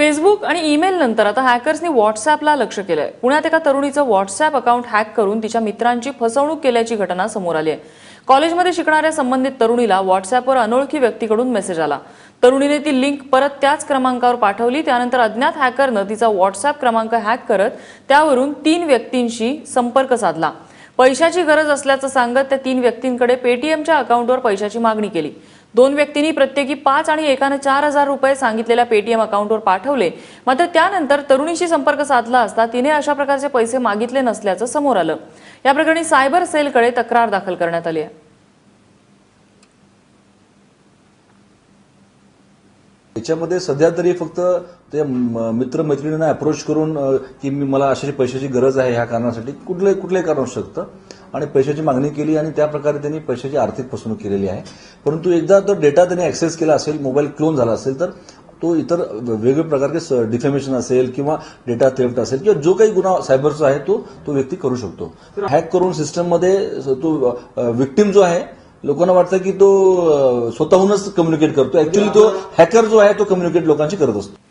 Facebook आणि email नंतर आता हॅकर्सनी व्हॉट्सअॅपला लक्ष केलंय. पुण्यात एका तरुणीचं व्हॉट्सॲप अकाउंट हॅक करून तिच्या मित्रांची फसवणूक केल्याची घटना समोर आली आहे. कॉलेजमध्ये शिकणाऱ्या संबंधित तरुणीला व्हॉट्सॲपवर अनोळखी व्यक्तीकडून मेसेज आला. तरुणीने ती लिंक परत त्याच क्रमांकावर पाठवली. त्यानंतर अज्ञात हॅकरनं तिचा व्हॉट्सॲप क्रमांक हॅक करत त्यावरून तीन व्यक्तींशी संपर्क साधला. पैशाची गरज असल्याचं सांगत त्या तीन व्यक्तींकडे पेटीएमच्या अकाउंटवर पैशाची मागणी केली. दोन व्यक्तींनी प्रत्येकी पाच आणि एकानं चार हजार रुपये सांगितलेल्या पेटीएम अकाउंटवर पाठवले. मात्र त्यानंतर तरुणीशी संपर्क साधला असता तिने अशा प्रकारचे पैसे मागितले नसल्याचं समोर आलं. या प्रकरणी सायबर सेलकडे तक्रार दाखल करण्यात आली आहे. याच्यामध्ये सध्या तरी फक्त ते मित्र मैत्रिणींना अप्रोच करून की मी मला अशा पैशाची गरज आहे ह्या कारणासाठी कुठले कुठलंही कारण असू शकतं. आणि पैशाची मागणी केली आणि त्या प्रकारे त्यांनी पैशाची आर्थिक फसवणूक केलेली आहे. परंतु एकदा तो डेटा त्यांनी ऍक्सेस केला असेल मोबाईल क्लोन झाला असेल तर तो इतर वेगवेगळ्या प्रकारचे डिफेमेशन असेल किंवा डेटा थेफ्ट असेल किंवा जो काही गुन्हा सायबरचा आहे तो तो व्यक्ती करू शकतो. हॅक करून सिस्टममध्ये तो विक्टीम जो आहे लोकांना वाटतं की तो स्वतःहूनच कम्युनिकेट करतो. ऍक्च्युली तो हॅकर जो आहे तो कम्युनिकेट लोकांशी करत असतो.